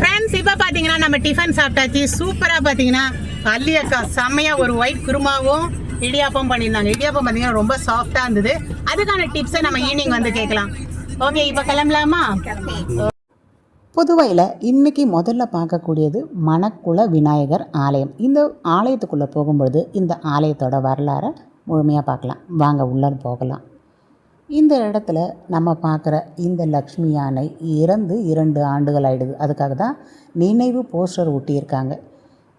Friends இப்போ பார்த்தீங்கன்னா நம்ம டிஃபன் சாப்பிட்டாச்சு. சூப்பராக பார்த்தீங்கன்னா அல்லி அக்கா செம்மையாக ஒரு ஒயிட் குருமாவும் இடியாப்பம் பண்ணியிருந்தாங்க. இடியாப்பம் பார்த்தீங்கன்னா ரொம்ப சாஃப்டாக இருந்தது. அதுக்கான டிப்ஸை நம்ம ஈவினிங் வந்து கேட்கலாம். ஓகே இப்போ கிளம்பலாமா? புதுவையில் இன்னைக்கு முதல்ல பார்க்கக்கூடியது மணக்குள விநாயகர் ஆலயம். இந்த ஆலயத்துக்குள்ளே போகும்பொழுது இந்த ஆலயத்தோட வரலாறை முழுமையாக பார்க்கலாம். வாங்க உள்ளே போகலாம். இந்த இடத்துல நம்ம பார்க்குற இந்த லக்ஷ்மி யானை இறந்து இரண்டு ஆண்டுகள் ஆகிடுது அதுக்காக தான் நினைவு போஸ்டர் ஒட்டியிருக்காங்க.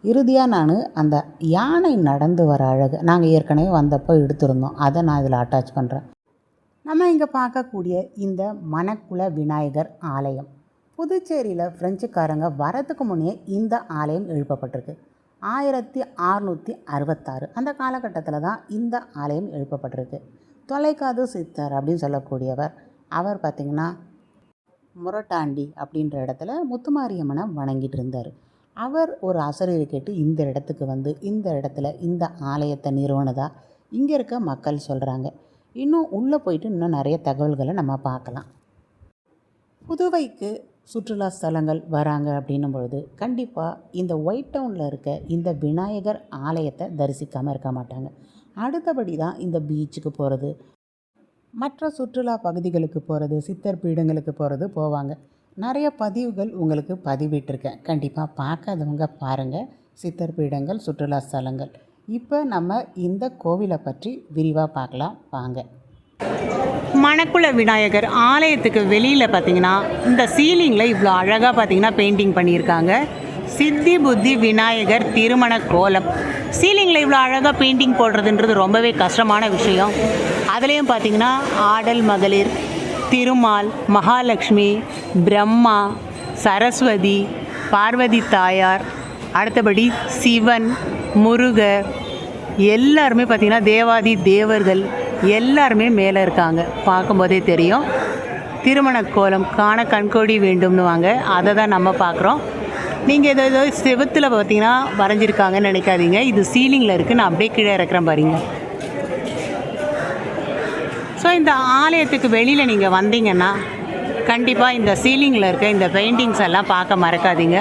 இறுதியாக நான் அந்த யானை நடந்து வர அழகு நாங்கள் ஏற்கனவே வந்தப்போ எடுத்திருந்தோம். அதை நான் இதில் அட்டாச் பண்ணுறேன் நம்ம இங்கே பார்க்கக்கூடிய இந்த மணக்குள விநாயகர் ஆலயம். புதுச்சேரியில் பிரெஞ்சுக்காரங்க வரதுக்கு முன்னே இந்த ஆலயம் எழுப்பப்பட்டிருக்கு. ஆயிரத்தி அறுநூற்றி அறுபத்தாறு அந்த காலகட்டத்தில் தான் இந்த ஆலயம் எழுப்பப்பட்டிருக்கு. தொலைக்காது சித்தர் அப்படின்னு சொல்லக்கூடியவர். அவர் பார்த்திங்கன்னா முரட்டாண்டி அப்படின்ற இடத்துல முத்துமாரியம்மனை வணங்கிட்டு இருந்தார். அவர் ஒரு ஆசிரியரை கேட்டு இந்த இடத்துக்கு வந்து இந்த இடத்துல இந்த ஆலயத்தை நிறுவனதா? இங்கே இருக்க மக்கள் சொல்கிறாங்க இன்னும் உள்ளே போயிட்டு இன்னும் நிறைய தகவல்களை நம்ம பார்க்கலாம். புதுவைக்கு சுற்றுலா ஸ்தலங்கள் வராங்க அப்படின்னும் பொழுது கண்டிப்பாக இந்த ஒயிட் டவுனில் இருக்க இந்த விநாயகர் ஆலயத்தை தரிசிக்காமல் இருக்க மாட்டாங்க. அடுத்தபடி தான் இந்த பீச்சுக்கு போகிறது மற்ற சுற்றுலா பகுதிகளுக்கு போகிறது சித்தர் பீடங்களுக்கு போகிறது போவாங்க. நிறைய பதிவுகள் உங்களுக்கு பதிவிட்டிருக்கேன். கண்டிப்பாக பார்க்காதவங்க பாருங்கள் சித்தர் பீடங்கள் சுற்றுலா ஸ்தலங்கள். இப்போ நம்ம இந்த கோவிலை பற்றி விரிவாக பார்க்கலாம். வாங்க. மணக்குள விநாயகர் ஆலயத்துக்கு வெளியில் பார்த்தீங்கன்னா இந்த சீலிங்கில் இவ்வளோ அழகாக பார்த்தீங்கன்னா பெயிண்டிங் பண்ணியிருக்காங்க. சித்தி புத்தி விநாயகர் திருமண கோலம் சீலிங்கில் இவ்வளோ அழகாக பெயிண்டிங் போடுறதுன்றது ரொம்பவே கஷ்டமான விஷயம். அதுலேயும் பார்த்தீங்கன்னா ஆடல் மகளிர் திருமால் மகாலட்சுமி பிரம்மா சரஸ்வதி பார்வதி தாயார் அடுத்தபடி சிவன் முருகர் எல்லாருமே பார்த்திங்கன்னா தேவாதி தேவர்கள் எல்லாருமே மேலே இருக்காங்க. பார்க்கும்போதே தெரியும். திருமண கோலம் காண கண்கோடி வேண்டும்னு வாங்க அதை தான் நம்ம பார்க்குறோம் நீங்கள் ஏதோ ஏதோ செவத்தில் பார்த்தீங்கன்னா வரைஞ்சிருக்காங்கன்னு நினைக்காதீங்க. இது சீலிங்கில் இருக்குது நான் அப்படியே கீழே இறக்குறேன் பாருங்க. ஸோ இந்த ஆலயத்துக்கு வெளியில் நீங்கள் வந்தீங்கன்னா கண்டிப்பாக இந்த சீலிங்கில் இருக்க இந்த பெயிண்டிங்ஸ் எல்லாம் பார்க்க மறக்காதீங்க.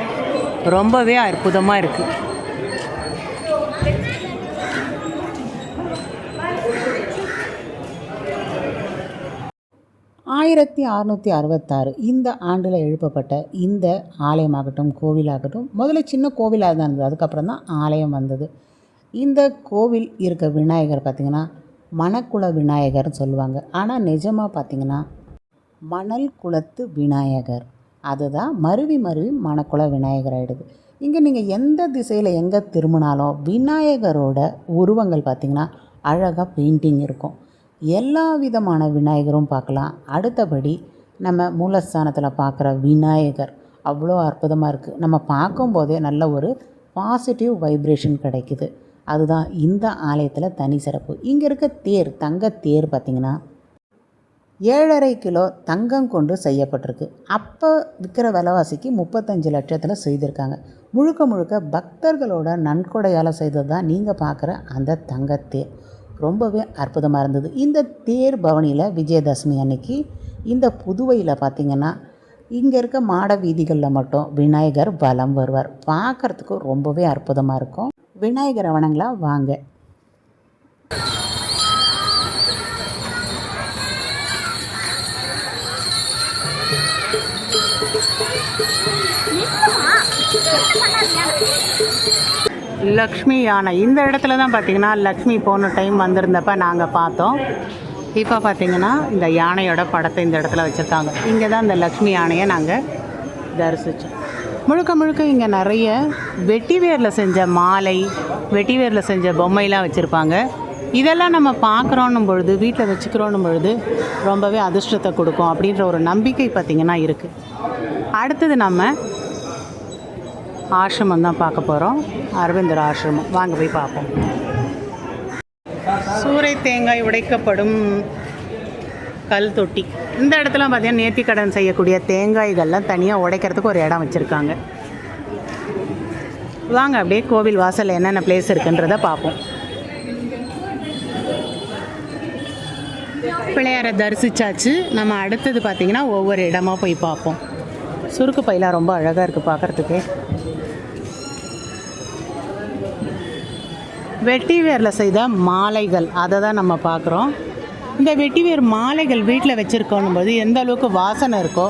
ரொம்பவே அற்புதமாக இருக்குது ஆயிரத்தி அறநூற்றி அறுபத்தாறு இந்த ஆண்டில் எழுப்பப்பட்ட இந்த ஆலயமாகட்டும் கோவிலாகட்டும் முதல்ல சின்ன கோவிலாக தான் இருந்தது. அதுக்கப்புறம் தான் ஆலயம் வந்தது. இந்த கோவில் இருக்க விநாயகர் பார்த்திங்கன்னா மணக்குள விநாயகர்னு சொல்லுவாங்க. ஆனால் நிஜமாக பார்த்திங்கன்னா மணல் குளத்து விநாயகர். அதுதான் மருவி மருவி மணக்குள விநாயகர் ஆகிடுது இங்கே நீங்கள் எந்த திசையில் எங்கே திரும்பினாலும் விநாயகரோட உருவங்கள் பார்த்திங்கன்னா அழகாக பெயிண்டிங் இருக்கும். எல்லா விதமான விநாயகரும் பார்க்கலாம். அடுத்தபடி நம்ம மூலஸ்தானத்தில் பார்க்குற விநாயகர் அவ்வளோ அற்புதமாக இருக்குது நம்ம பார்க்கும்போதே நல்ல ஒரு பாசிட்டிவ் வைப்ரேஷன் கிடைக்குது. அதுதான் இந்த ஆலயத்தில் தனி சிறப்பு. இங்கே இருக்க தேர் தங்க தேர் பார்த்திங்கன்னா ஏழரை கிலோ தங்கம் கொண்டு செய்யப்பட்டிருக்கு. அப்போ விற்கிற விலைவாசிக்கு முப்பத்தஞ்சு லட்சத்தில் செய்திருக்காங்க. முழுக்க முழுக்க பக்தர்களோட நன்கொடையால் செய்தது தான் நீங்கள் பார்க்குற அந்த தங்கத்தேர் ரொம்பவே அற்புதமாக இருந்தது. இந்த தேர் பவனியில் விஜயதசமி அன்னைக்கு இந்த புதுவையில் பார்த்திங்கன்னா இங்கே இருக்க மாட வீதிகளில் மட்டும் விநாயகர் வலம் வருவார். பார்க்குறதுக்கு ரொம்பவே அற்புதமாக இருக்கும். விநாயகர் வணங்கலாம் வாங்க. லக்ஷ்மி யானை. இந்த இடத்துல தான் பார்த்தீங்கன்னா லக்ஷ்மி போன டைம் வந்திருந்தப்ப நாங்கள் பார்த்தோம். இப்போ பார்த்தீங்கன்னா இந்த யானையோட படத்தை இந்த இடத்துல வச்சுருக்காங்க. இங்கே தான் இந்த லக்ஷ்மி யானையை நாங்கள் தரிசித்தோம் முழுக்க முழுக்க இங்கே நிறைய வெட்டிவேரில் செஞ்ச மாலை வெட்டிவேரில் செஞ்ச பொம்மைலாம் வச்சுருப்பாங்க. இதெல்லாம் நம்ம பார்க்குறோன்னும் பொழுது வீட்டில் வச்சுக்கிறோன்னும் பொழுது ரொம்பவே அதிர்ஷ்டத்தை கொடுக்கும் அப்படின்ற ஒரு நம்பிக்கை பார்த்திங்கன்னா இருக்குது அடுத்தது நம்ம ஆசிரமம் தான் பார்க்க போகிறோம் அரவிந்தர் ஆசிரமம். வாங்க போய் பார்ப்போம். சூறை தேங்காய் உடைக்கப்படும் கல் தொட்டி. இந்த இடத்துல பார்த்தீங்கன்னா நேர்த்திக்கடன் செய்யக்கூடிய தேங்காய்கள்லாம் தனியாக உடைக்கிறதுக்கு ஒரு இடம் வச்சுருக்காங்க. வாங்க அப்படியே கோவில் வாசலில் என்னென்ன பிளேஸ் இருக்குன்றத பார்ப்போம். பிள்ளையாரை தரிசித்தாச்சு நம்ம அடுத்தது பார்த்திங்கன்னா ஒவ்வொரு இடமா போய் பார்ப்போம். சுருக்கு பையெல்லாம் ரொம்ப அழகாக இருக்குது பார்க்குறதுக்கு வெட்டிவேரில் செய்த மாலைகள் அதை தான் நம்ம பார்க்குறோம் இந்த வெட்டிவேர் மாலைகள் வீட்டில் வச்சுருக்கோன்னும் போது எந்த அளவுக்கு வாசனை இருக்கோ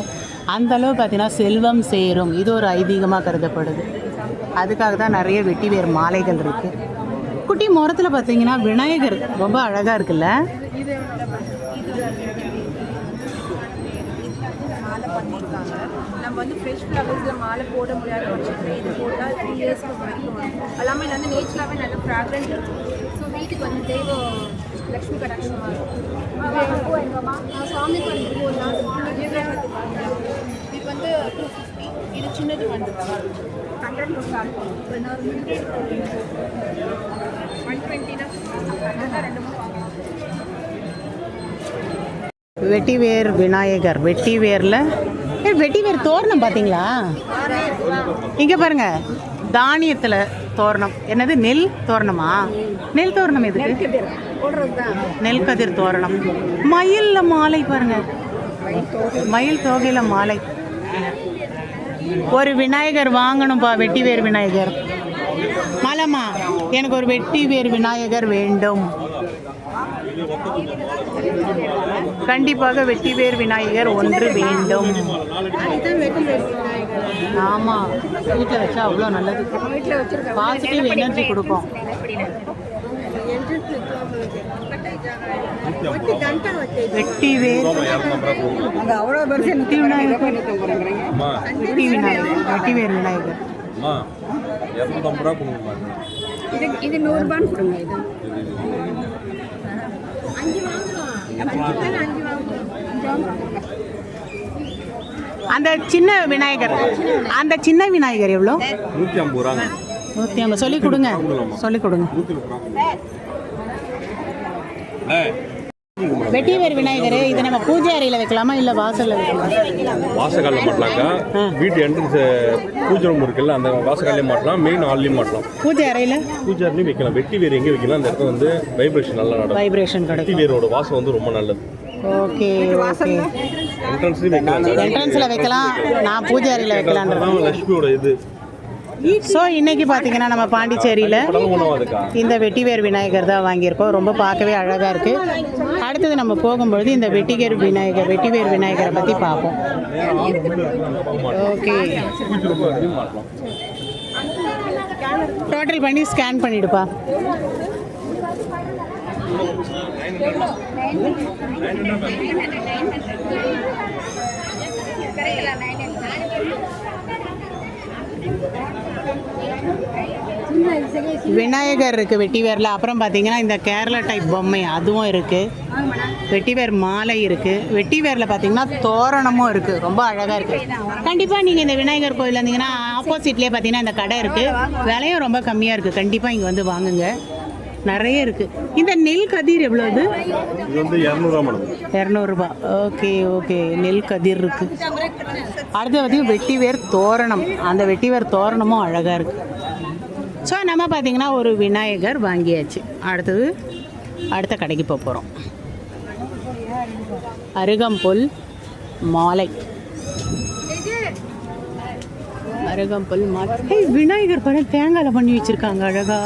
அந்த அளவு பார்த்தீங்கன்னா செல்வம் சேரும். இது ஒரு ஐதீகமாக கருதப்படுது. அதுக்காக தான் நிறைய வெட்டிவேர் மாலைகள் இருக்குது குட்டி முரத்தில் பார்த்தீங்கன்னா விநாயகர் ரொம்ப அழகாக இருக்குல்ல? மாலை பண்ணியிருக்காங்க. நம்ம வந்து ஃப்ரெஷ் ஃப்ளவர்ஸில் மாலை போட முடியாத பட்சத்தில் இது போட்டால் த்ரீ இயர்ஸ்க்கு வரைக்கும் வரும். எல்லாமே வந்து நேச்சுரலாகவே நல்ல ஃப்ராக்ரன்ட் இருக்கும். ஸோ வீட்டுக்கு வந்து தெய்வ லக்ஷ்மி கடாட்சமாக இருக்கும். நான் சுவாமி வந்து போடலாம் விவேகத்துக்கு இது வந்து டூ ஃபிஃப்டி இது சின்னது வந்து ஹண்ட்ரட் ஸ்டார்ட் ஒன் டுவெண்ட்டினா ரெண்டு மூணு வெட்டிவேர் விநாயகர் வெட்டிவேரில் ஏ வெட்டிவேர் தோரணம் பார்த்தீங்களா இங்கே பாருங்க தானியத்தில் தோரணம். என்னது நெல் தோரணமா? நெல் தோரணம் எதுக்கு? நெல் கதிர் தோரணம். மயிலில் மாலை பாருங்க. மயில் தோகையில் மாலை. ஒரு விநாயகர் வாங்கணும்ப்பா வெட்டிவேர் விநாயகர். மாலம்மா எனக்கு ஒரு வெட்டிவேர் விநாயகர் வேண்டும். கண்டிப்பாக வெட்டிவேர் விநாயகர் ஒன்று வேண்டும். ஆமாம் வீட்டில் வச்சா அவ்வளோ நல்லது. பாசிட்டிவ் எனர்ஜி கொடுக்கும். வெட்டிவேர் வெட்டி விநாயகர். வெட்டி இது இது கொடுங்க இது. அந்த சின்ன விநாயகர். அந்த சின்ன விநாயகர் எவ்வளோ? நூற்றி ஐம்பது ரூபாங்க. நூற்றி ஐம்பது. சொல்லி கொடுங்க. சொல்லி கொடுங்க. வெட்டிவேர் விநாயகர் இது நம்ம பூஜை அறையில் வைக்கலாமா இல்லை வாசலில் வைக்கலாமா? வாசக்காலில் மாட்டலாக்கா வீட்டு என்ட்ரன்ஸ் பூஜை ரூம் இருக்குல்ல அந்த வாசக்காலே மாட்டலாம் மெயின் ஹால்லையும் மாட்டலாம். பூஜை அறையில்? பூஜை அறையும் வைக்கலாம். வெட்டி வேர் எங்கே வைக்கலாம்? அந்த இடத்துல வந்து வைப்ரேஷன் நல்லா நடக்கும். வைப்ரேஷன் கிடைக்கும். வேரோட வாசம் வந்து ரொம்ப நல்லது. Okay okay. என்ட்ரன்ஸ்லையும் வைக்கலாம். என்ட்ரன்ஸில் வைக்கலாம். நான் பூஜை அறையில் வைக்கலான்றது அதான் லட்சுமியோட இது. ஸோ இன்றைக்கி பார்த்தீங்கன்னா நம்ம பாண்டிச்சேரியில் இந்த வெட்டிவேர் விநாயகர் தான் வாங்கியிருக்கோம் ரொம்ப பார்க்கவே அழகாக இருக்குது அடுத்தது நம்ம போகும்பொழுது இந்த வெட்டிவேர் விநாயகர் வெட்டிவேர் விநாயகரை பற்றி பார்ப்போம் ஓகே டோட்டல் பண்ணி ஸ்கேன் பண்ணிடுப்பா விநாயகர் இருக்குது வெட்டிவேரில். அப்புறம் பார்த்தீங்கன்னா இந்த கேரளா டைப் பொம்மை அதுவும் இருக்குது வெட்டிவேர் மாலை இருக்குது வெட்டிவேரில் பார்த்தீங்கன்னா தோரணமும் இருக்குது ரொம்ப அழகாக இருக்குது கண்டிப்பாக நீங்கள் இந்த விநாயகர் கோயில் வந்தீங்கன்னா ஆப்போசிட்லேயே பார்த்தீங்கன்னா இந்த கடை இருக்குது விலையும் ரொம்ப கம்மியாக இருக்குது கண்டிப்பாக இங்கே வந்து வாங்குங்க. நிறைய இருக்குது இந்த நெல் கதிர் இது வந்து மேடம் இரநூறுபா. Okay okay. நெல் கதிர் இருக்குது அடுத்து பார்த்தீங்கன்னா வெட்டிவேர் தோரணம். அந்த வெட்டிவேர் தோரணமும் அழகாக இருக்குது ஸோ நம்ம பார்த்தீங்கன்னா ஒரு விநாயகர் வாங்கியாச்சு. அடுத்தது அடுத்த கடைக்கு போக போகிறோம் அருகம்புல் மாலை. அருகம்புல் மாலை ஏய் விநாயகர் பாரு தேங்காயில் பண்ணி வச்சுருக்காங்க அழகா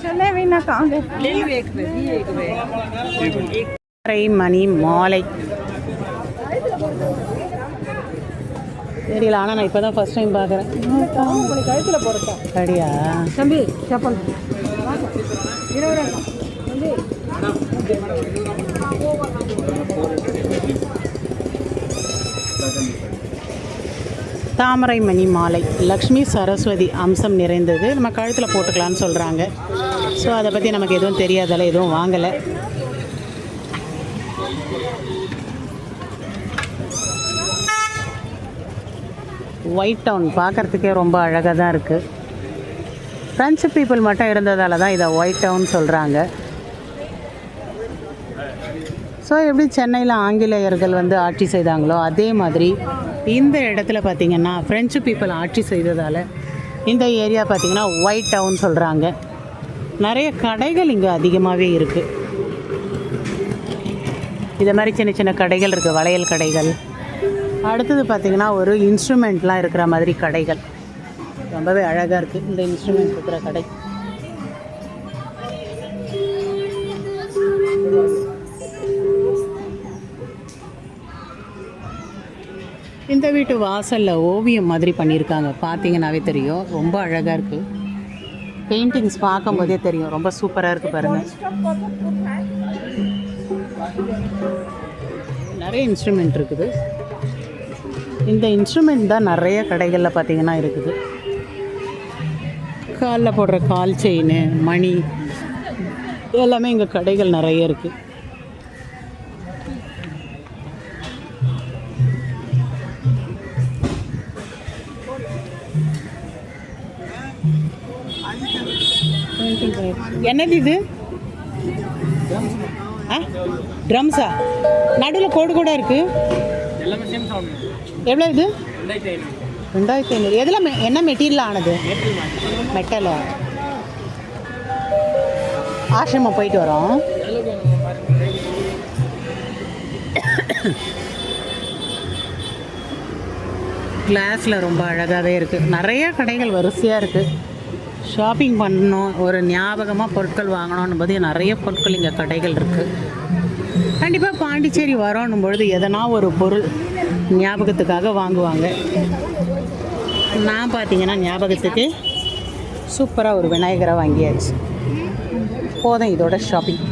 चले भी ना कहाँ गए அரை மணி மாலை தெரியல ஆனால் நான் இப்போ தான் ஃபஸ்ட் டைம் பார்க்குறேன். கழுத்தில் போகிறதா அப்படியா? தம்பி செப்பல். தாமரை மணி மாலை லக்ஷ்மி சரஸ்வதி அம்சம் நிறைந்தது. நம்ம கழுத்தில் போட்டுக்கலான்னு சொல்கிறாங்க ஸோ அதை பற்றி நமக்கு எதுவும் தெரியாதால எதுவும் வாங்கலை. ஒயிட் டவுன் பார்க்குறதுக்கே ரொம்ப அழகாக தான் இருக்குது ஃப்ரெஞ்சு பீப்புள் மட்டும் இருந்ததால் தான் இதை ஒயிட் டவுன் சொல்கிறாங்க ஸோ எப்படி சென்னையில் ஆங்கிலேயர்கள் வந்து ஆட்சி செய்தாங்களோ அதே மாதிரி இந்த இடத்துல பார்த்திங்கன்னா ஃப்ரெஞ்சு பீப்புள் ஆட்சி செய்ததால் இந்த ஏரியா பார்த்திங்கன்னா ஒயிட் டவுன் சொல்கிறாங்க நிறைய கடைகள் இங்கே அதிகமாகவே இருக்குது இதை மாதிரி சின்ன சின்ன கடைகள் இருக்குது வளையல் கடைகள். அடுத்தது பார்த்திங்கன்னா ஒரு இன்ஸ்ட்ருமெண்ட்லாம் இருக்கிற மாதிரி கடைகள். ரொம்பவே அழகாக இருக்குது இந்த இன்ஸ்ட்ருமெண்ட் இருக்கிற கடை. இந்த வீட்டு வாசலில் ஓவியம் மாதிரி பண்ணியிருக்காங்க. பார்த்தீங்கன்னாவே தெரியும். ரொம்ப அழகாக இருக்குது பெயிண்டிங்ஸ் பார்க்கும்போதே தெரியும். ரொம்ப சூப்பராக இருக்குது பாருங்கள் நிறைய இன்ஸ்ட்ருமெண்ட் இருக்குது. இந்த இன்ஸ்ட்ருமெண்ட் தான் நிறைய கடைகளில் பார்த்தீங்கன்னா இருக்குது. காலில் போடுற கால் செயின் மணி எல்லாமே இங்கே கடைகள் நிறைய இருக்குது என்னது இது? ஆ? ட்ரம்ஸா நடுவில் கோடு கூட இருக்கு. எவ்வளோ இது? ரெண்டாயிரத்தி ஐநூறு. எதில் என்ன மெட்டீரியல் ஆனது? மெட்டலா ஆசிரமம் போயிட்டு வரோம். கிளாஸில் ரொம்ப அழகாகவே இருக்குது நிறைய கடைகள் வரிசையாக இருக்குது ஷாப்பிங் பண்ணணும். ஒரு ஞாபகமாக பொருட்கள் வாங்கணும் போது நிறைய பொருட்கள் இங்கே கடைகள் இருக்குது கண்டிப்பாக பாண்டிச்சேரி வரோன்னும் பொழுது எதனா ஒரு பொருள் ஞாபகத்துக்காக வாங்குவாங்க. நான் பார்த்தீங்கன்னா ஞாபகத்துக்கு சூப்பராக ஒரு விநாயகரை வாங்கியாச்சு. போதும் இதோட ஷாப்பிங்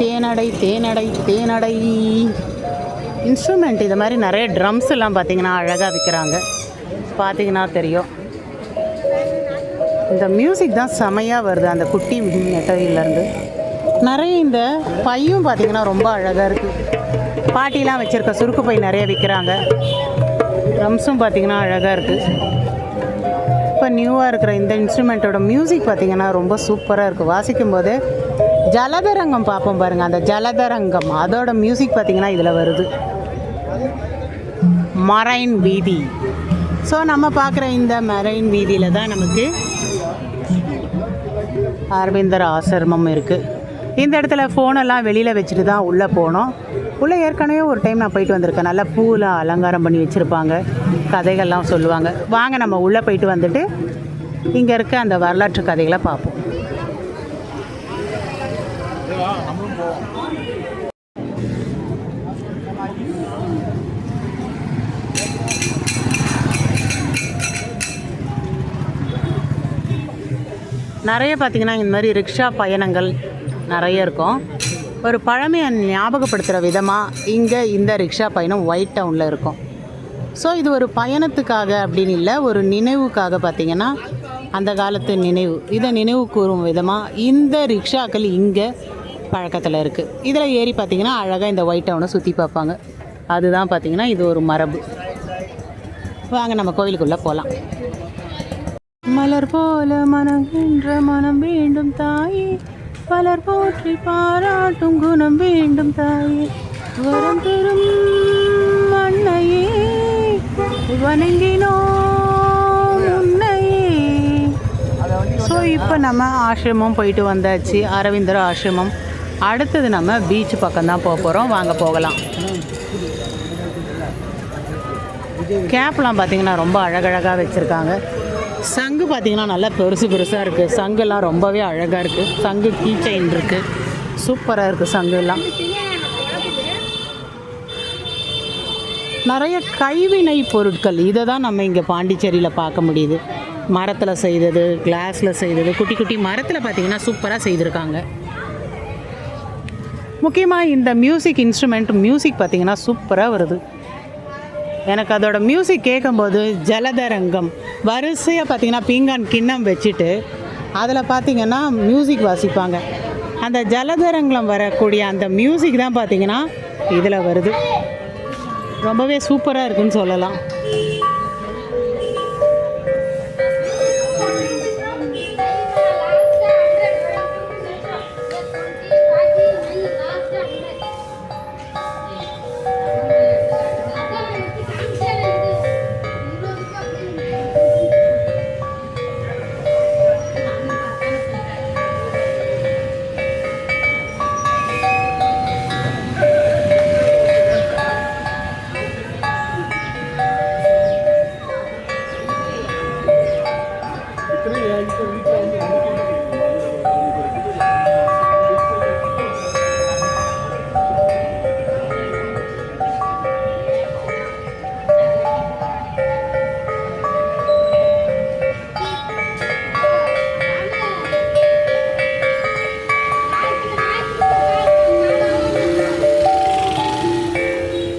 தேனடை தேனடை தேனடை. இன்ஸ்ட்ருமெண்ட் இது மாதிரி நிறைய ட்ரம்ஸ் எல்லாம் பார்த்தீங்கன்னா அழகாக விற்கிறாங்க. பார்த்தீங்கன்னா தெரியும். இந்த மியூசிக் தான் செமையாக வருது. அந்த குட்டி மெட்டரியிலேருந்து நிறைய இந்த பையும் பார்த்தீங்கன்னா ரொம்ப அழகாக இருக்குது பாட்டிலாம் வச்சுருக்க சுருக்கு பை நிறைய விற்கிறாங்க ட்ரம்ஸும் பார்த்தீங்கன்னா அழகாக இருக்குது இப்போ நியூவாக இருக்கிற இந்த இன்ஸ்ட்ருமெண்ட்டோட மியூசிக் பார்த்தீங்கன்னா ரொம்ப சூப்பராக இருக்குது வாசிக்கும் போது ஜலதரங்கம் பார்ப்போம் பாருங்கள் அந்த ஜலதரங்கம் அதோட மியூசிக் பார்த்தீங்கன்னா இதில் வருது. மரைன் வீதி. ஸோ நம்ம பார்க்குற இந்த மரைன் வீதியில் தான் நமக்கு அரவிந்தர் ஆசிரமம் இருக்குது இந்த இடத்துல ஃபோனெல்லாம் வெளியில் வச்சுட்டு தான் உள்ளே போனோம். உள்ளே ஏற்கனவே ஒரு டைம் நான் போயிட்டு வந்திருக்கேன். நல்லா பூவில் அலங்காரம் பண்ணி வச்சுருப்பாங்க. கதைகள்லாம் சொல்லுவாங்க. வாங்க நம்ம உள்ளே போயிட்டு வந்துட்டு இங்கே இருக்க அந்த வரலாற்று கதைகளை பார்ப்போம். நிறைய பார்த்திங்கன்னா இந்த மாதிரி ரிக்ஷா பயணங்கள் நிறைய இருக்கும். ஒரு பழமையை ஞாபகப்படுத்துகிற விதமாக இங்கே இந்த ரிக்ஷா பயணம் ஒயிட் டவுனில் இருக்கும். ஸோ இது ஒரு பயணத்துக்காக அப்படின்னு இல்லை ஒரு நினைவுக்காக பார்த்திங்கன்னா அந்த காலத்து நினைவு. இதை நினைவு கூறும் விதமாக இந்த ரிக்ஷாக்கள் இங்கே பழக்கத்தில் இருக்குது இதில் ஏறி பார்த்திங்கன்னா அழகாக இந்த ஒயிட் டவுனை சுற்றி பார்ப்பாங்க. அதுதான் பார்த்திங்கன்னா இது ஒரு மரபு. வாங்க நம்ம கோவிலுக்குள்ளே போகலாம். மலர் போல மனங்கின்ற மனம் வேண்டும் தாயே பலர் போற்றி பாராட்டும் குணம் வேண்டும் தாயே. வரம் பெறும் மண்ணையே வணங்கினோம் உன்னையே. ஸோ இப்போ நம்ம ஆசிரமம் போயிட்டு வந்தாச்சு அரவிந்தர் ஆசிரமம். அடுத்தது நம்ம பீச் பக்கம் தான் போக போகிறோம் வாங்க போகலாம். கேப்லாம் பார்த்தீங்கன்னா ரொம்ப அழகழகாக வச்சுருக்காங்க. சங்கு பார்த்தீங்கன்னா நல்லா பெருசு பெருசாக இருக்குது சங்குலாம் ரொம்பவே அழகாக இருக்குது சங்கு கீ செயின் இருக்குது சூப்பராக இருக்குது சங்குலாம் நிறைய கைவினை பொருட்கள். இதை தான் நம்ம இங்கே பாண்டிச்சேரியில் பார்க்க முடியுது. மரத்தில் செய்தது கிளாஸில் செய்தது குட்டி குட்டி மரத்தில் பார்த்தீங்கன்னா சூப்பராக செய்திருக்காங்க. முக்கியமாக இந்த மியூசிக் இன்ஸ்ட்ருமெண்ட் மியூசிக் பார்த்தீங்கன்னா சூப்பராக வருது. எனக்கு அதோட மியூசிக் கேட்கும்போது ஜலதரங்கம் வரிசையாக பார்த்தீங்கன்னா பீங்கான் கிண்ணம் வச்சுட்டு அதில் பார்த்தீங்கன்னா மியூசிக் வாசிப்பாங்க. அந்த ஜலதரங்கம் வரக்கூடிய அந்த மியூசிக் தான் பார்த்திங்கன்னா இதில் வருது. ரொம்பவே சூப்பராக இருக்குன்னு சொல்லலாம்.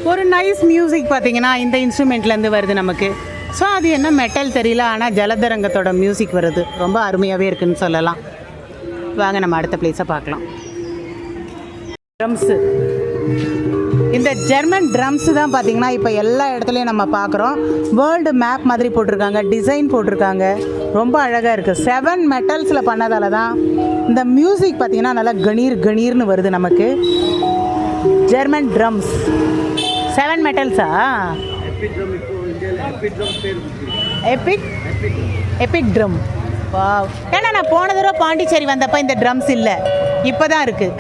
ஒரு நைஸ் மியூசிக் பார்த்தீங்கன்னா இந்த இன்ஸ்ட்ருமெண்ட்லேருந்து வருது நமக்கு. ஸோ அது என்ன மெட்டல் தெரியல ஆனால் ஜலதரங்கத்தோட மியூசிக் வருது. ரொம்ப அருமையாகவே இருக்குன்னு சொல்லலாம். வாங்க நம்ம அடுத்த பிளேஸை பார்க்கலாம். ட்ரம்ஸு இந்த ஜெர்மன் ட்ரம்ஸு தான் பார்த்தீங்கன்னா இப்போ எல்லா இடத்துலையும் நம்ம பார்க்குறோம். வேர்ல்டு மேப் மாதிரி போட்டிருக்காங்க டிசைன் போட்டிருக்காங்க. ரொம்ப அழகாக இருக்குது செவன் மெட்டல்ஸில் பண்ணதால தான் இந்த மியூசிக் பார்த்திங்கன்னா நல்லா கணீர் கணீர்னு வருது நமக்கு. ஜெர்மன் ட்ரம்ஸ் செவன் மெட்டல்ஸா எபிக் எபிக் ட்ரம் வாவ் ஏன்னா நான் போன தடவை பாண்டிச்சேரி வந்தப்போ இந்த ட்ரம்ஸ் இல்லை. இப்போ தான் இருக்குது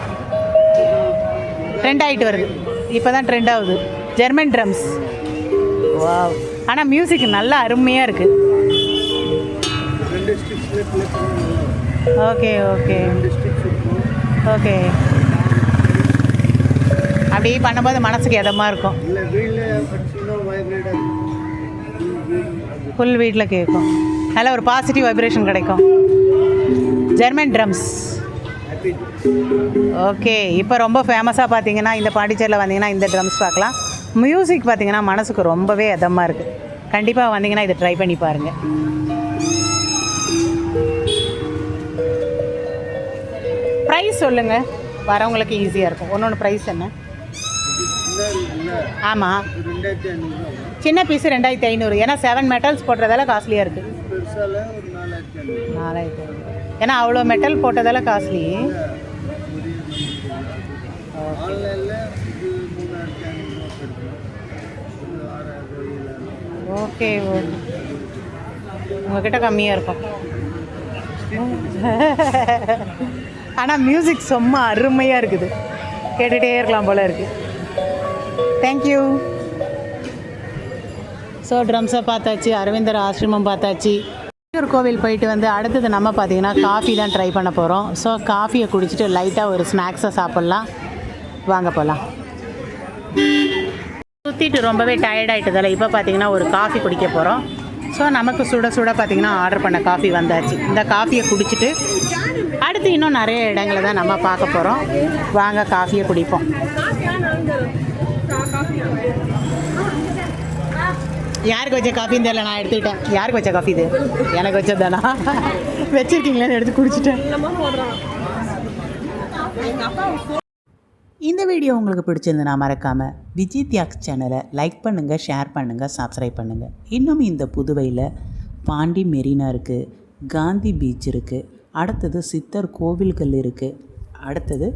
ட்ரெண்ட் ஆகிட்டு வருது. இப்போ தான் ட்ரெண்ட் ஆகுது. ஜெர்மன் ட்ரம்ஸ் வாவ் ஆனால் மியூசிக் நல்லா அருமையாக இருக்குது ஓகே ஓகே ஓகே அப்படியே பண்ணும்போது மனசுக்கு இதமாக இருக்கும். ஃபுல் வீட்டில் கேட்கும் நல்ல ஒரு பாசிட்டிவ் வைப்ரேஷன் கிடைக்கும். ஜெர்மன் ட்ரம்ஸ் ஓகே இப்போ ரொம்ப ஃபேமஸாக பார்த்தீங்கன்னா இந்த பாண்டிச்சேரியில் வந்தீங்கன்னா இந்த ட்ரம்ஸ் பார்க்கலாம். மியூசிக் பார்த்தீங்கன்னா மனசுக்கு ரொம்பவே அதமாக இருக்குது கண்டிப்பாக வந்தீங்கன்னா இதை ட்ரை பண்ணி பாருங்கள் ப்ரைஸ் சொல்லுங்கள் வரவங்களுக்கு ஈஸியாக இருக்கும். ஒன்று ஒன்று ப்ரைஸ் என்ன? ஆமாம் சின்ன பீஸு ரெண்டாயிரத்தி ஐநூறு. ஏன்னா செவன் மெட்டல்ஸ் போடுறதால காஸ்ட்லியாக இருக்குது நாலாயிரத்தி ஐநூறு. ஏன்னா அவ்வளோ மெட்டல் போட்டதால காஸ்ட்லி ஓகே உங்ககிட்ட கம்மியாக இருக்கும். ஆனால் மியூசிக் செம்ம அருமையாக இருக்குது. கேட்டுகிட்டே இருக்கலாம் போல இருக்குது தேங்க்யூ ஸோ ட்ரம்ஸை பார்த்தாச்சு அரவிந்தர் ஆசிரமம் பார்த்தாச்சு. ஒரு கோவில் போயிட்டு வந்து அடுத்தது நம்ம பார்த்தீங்கன்னா காஃபி தான் ட்ரை பண்ண போகிறோம் ஸோ காஃபியை குடிச்சிட்டு லைட்டாக ஒரு ஸ்நாக்ஸை சாப்பிட்லாம். வாங்க போகலாம் சுற்றிட்டு ரொம்பவே டயர்ட் ஆகிட்டதால இப்போ பார்த்தீங்கன்னா ஒரு காஃபி குடிக்க போகிறோம் ஸோ நமக்கு சுட சுட பார்த்தீங்கன்னா ஆர்டர் பண்ண காஃபி வந்தாச்சு. இந்த காஃபியை குடிச்சிட்டு அடுத்து இன்னும் நிறைய இடங்களை தான் நம்ம பார்க்க போகிறோம் வாங்க காஃபியை குடிப்போம். யாருக்கு வச்ச காஃபின்னு தெரியல நான் எடுத்துக்கிட்டேன். யாருக்கு வச்ச காஃபி இது? எனக்கு வச்சதுதானா வச்சிருக்கீங்களேன்னு எடுத்து குடிச்சிட்டேன். இந்த வீடியோ உங்களுக்கு பிடிச்சிருந்துன்னா மறக்காமல் விஜய் தியாக்ஸ் சேனலை லைக் பண்ணுங்கள் ஷேர் பண்ணுங்கள் சப்ஸ்கிரைப் பண்ணுங்கள் இன்னும் இந்த புதுவையில் பாண்டி மெரினா இருக்குது காந்தி பீச் இருக்குது அடுத்தது சித்தர் கோவில்கள் இருக்குது அடுத்தது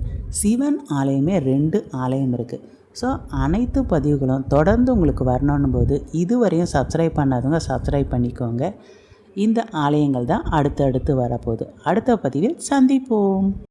சிவன் ஆலயமே ரெண்டு ஆலயம் இருக்குது ஸோ அனைத்து பதிவுகளும் தொடர்ந்து உங்களுக்கு வரணும் போது இதுவரையும் சப்ஸ்கிரைப் பண்ணாதவங்க சப்ஸ்கிரைப் பண்ணிக்கோங்க. இந்த ஆலயங்கள் தான் அடுத்தடுத்து வரப்போகுது. அடுத்த பதிவில் சந்திப்போம்.